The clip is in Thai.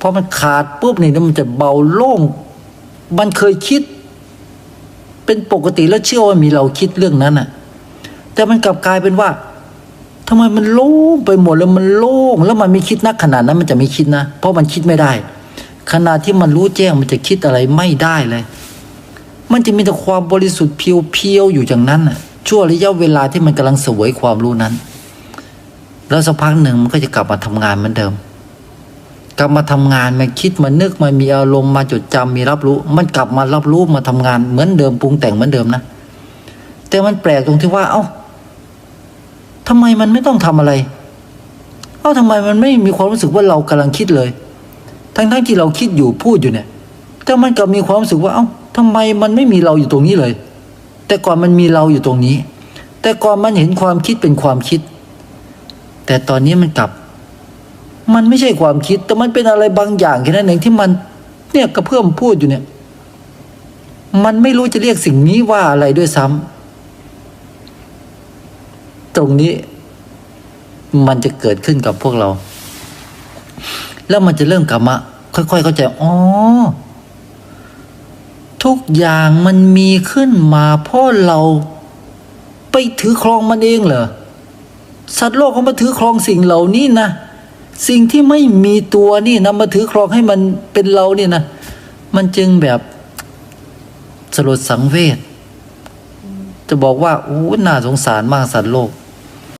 พอมันขาดปุ๊บนี่มันจะเบาโล่ง มันเคยคิด เป็นปกติแล้วเชื่อว่ามีเราคิดเรื่องนั้นน่ะแต่มันกลับกลายเป็นว่าทำไมมันโล่งไปหมดแล้วมันโล่ง แล้วมันไม่คิดนักขนาดนั้นมันจะไม่คิดนะ เพราะมันคิดไม่ได้ ขณะที่มันรู้แจ้งมันจะคิดอะไรไม่ได้เลย มันจะมีแต่ความบริสุทธิ์เพียวๆอยู่อย่างนั้นน่ะชั่วระยะเวลาที่มันกำลังเสวยความรู้นั้น แล้วสักพักหนึ่งมันก็จะกลับมาทำงานเหมือนเดิม กลับมาทำงานมันคิดมันนึกมันมีอารมณ์มาจดจำมีรับรู้ มันกลับมารับรู้มาทำงานเหมือนเดิมปรุงแต่งเหมือนเดิมนะ แต่มันแปลกตรงที่ว่า เอ้าทำไมมันไม่ต้องทำอะไร เอ้าทำไมมันไม่มีความรู้สึกว่าเรากำลังคิดเลย ทั้งๆที่เราคิดอยู่พูดอยู่เนี่ย แต่มันกลับมีความรู้สึกว่า เอ้าทำไมมันไม่มีเราอยู่ตรงนี้เลย แต่ก่อนมันมีเราอยู่ตรงนี้ แต่ก่อนมันเห็นความคิดเป็นความคิด แต่ตอนนี้มันกลับ มันไม่ใช่ความคิด แต่มันเป็นอะไรบางอย่างแค่นั้นเองที่มันเนี่ยกระเพื่อมพูดอยู่เนี่ย มันไม่รู้จะเรียกสิ่งนี้ว่าอะไรด้วยซ้ำตรงนี้ มันจะเกิดขึ้นกับพวกเรา แล้วมันจะเริ่มกลับมาค่อยๆเข้าใจอ๋อทุกอย่างมันมีขึ้นมาเพราะเราไปถือครองมันเองเหรอสัตว์โลกเขามาถือครองสิ่งเหล่านี้นะ สิ่งที่ไม่มีตัวนี่นำมาถือครองให้มันเป็นเราเนี่ยนะมันจึงแบบสลดสังเวชจะบอกว่าโอ้น่าสงสารมากสัตว์โลก